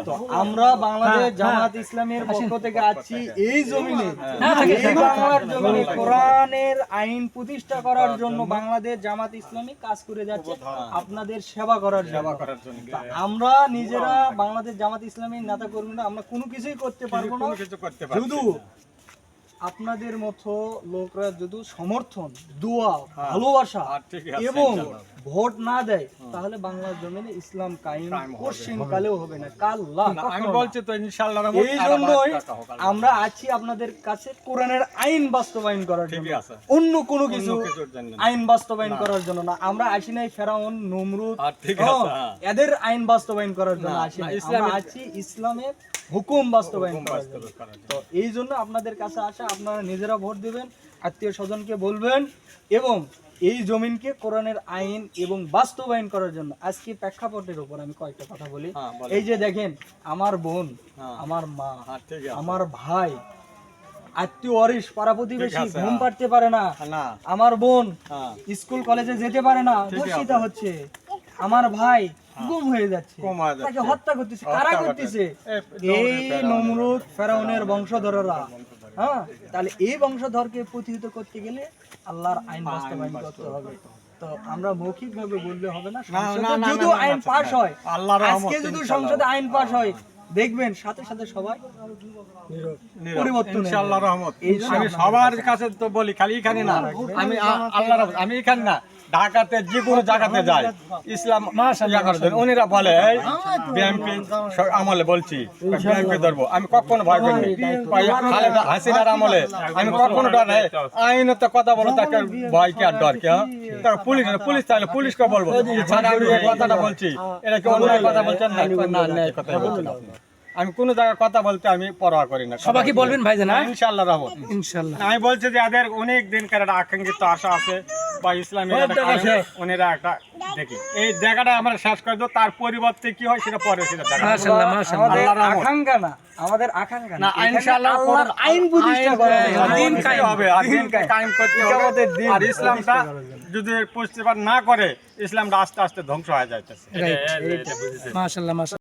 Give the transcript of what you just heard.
তো আমরা বাংলাদেশ হ্যাঁ, জামাত ইসলামের পক্ষ থেকে আছি এই জমিনে। হ্যাঁ, বাংলার জমিনে কোরআনের আইন প্রতিষ্ঠা করার জন্য বাংলাদেশ জামাত ইসলামী কাজ করে যাচ্ছে আপনাদের সেবা করার জন্য। সেবা করার জন্য। আমরা নিজেরা বাংলাদেশ জামাত ইসলামীর নেতা কর্মীরা আমরা কোনো কিছুই করতে পারব না। শুধু আপনাদের মতো লোকরা যদি সমর্থন দোয়া হ্যাঁ। ভালোবাসা আছে, এবং ভোট না দেয় তাহলে বাংলার জমিনে ইসলাম কায়েম। কোশ্চিন কালেও হবে না। আমি বলছি তো ইনশাআল্লাহ এই জন্যই আমরা আছি আপনাদের কাছে কোরআনের আইন বাস্তবায়ন করার জন্য। অন্য কোনো কিছু। আইন বাস্তবায়ন করার জন্য না। আমরা আসি নাই ফেরাউন নমরুদ। হ্যাঁ, হ্যাঁ। এদের আইন বাস্তবায়ন করার জন্য আসি আমরা আছি ইসলামের হুকুম বাস্তবায়ন। তো এই জন্য আপনাদের কাছে আসা আপনারা নিজেরা ভোট দেবেন আত্মীয় স্বজনকে বলবেন এবং এই জমিনকে কোরআনের আইন এবং বাস্তবায়ন করার জন্য আজকে প্রেক্ষাপটের উপর আমি কয়েকটা কথা বলি হ্যাঁ, এই যে দেখেন আমার বোন হ্যাঁ। আমার মা হ্যাঁ। আমার ভাই আত্মীয় অরিস পাড়া প্রতিবেশী ঘুম। পাড়তে পারে না আমার বোন স্কুল কলেজে যেতে পারে না ধর্ষিতা হচ্ছে আমার ভাই গুম হয়ে যাচ্ছে। গুম হয়ে যাচ্ছে। তাকে হত্যা করতেছে। কারা করতেছে। এই নমরুদ ফেরাউনের বংশধররা। হ্যাঁ? তাহলে এই বংশধরকে প্রতিহিত করতে গেলে আল্লাহর আইন বাস্তবায়ন করতে হবে। তো আমরা মৌখিক ভাবে বললে হবে না যদি আইন পাস হয় আজকে যদি সংসদে আইন পাস হয় দেখবেন সাথে সাথে সবাই পরিবর্তন ইনশাআল্লাহ রহমত। আমি সবার কাছে তো বলি খালি এখানে না। আমি আল্লাহ আমি এখানে না। ঢাকাতে যে কোনো জায়গাতে যাই ইসলাম ইয়া করার জন্য। উনিরা বলে বিএনপি আমলে বলছি বিএনপি ধরবো। আমি কখনো ভয় ওই খালেদা হাসিনার আমলে আমি কখনো ডর নাই আইনত কথা বলো তাকে ভয় কি আর ডর কি হ্যাঁ? তার পুলিশ পুলিশ তাহলে পুলিশকে বলব। ছাড়া আমি এই কথাটা বলছি এটা কি অন্যায় কথা বলছেন? না না ন্যায় কথা বলছেন। আমি কোনো জায়গায় কথা বলতে আমি পরোয়া করি না। সবাইকে বলবেন ভাইজান, হ্যাঁ? ইনশাআল্লাহ রহমত। ইনশাল্লাহ আমি বলছি যে এদের অনেক দিনকার একটা আকাঙ্ক্ষিত আশা আছে। বা কারণে ওনারা একটা দেখি। এই দেখাটা আমরা শেষ করে দেবো তার পরিবর্তে কি হয় সেটা পরে সেটা দেখা যাবে। মাশাআল্লাহ মাশাআল্লাহ। আমাদের আল্লাহর রহমত। আকাঙ্ক্ষা না আমাদের আকাঙ্ক্ষা না। ইনশাআল্লাহ আইন প্রতিষ্ঠা করা দিন দিন কায়েম। হবে আর দিন কায়েম। করতে হবে। আর ইসলামটা। যদি প্রতিষ্ঠা না করে ইসলামটা আস্তে আস্তে ধ্বংস হয়ে যাইতেছে। মাশাআল্লাহ মাশাআল্লাহ।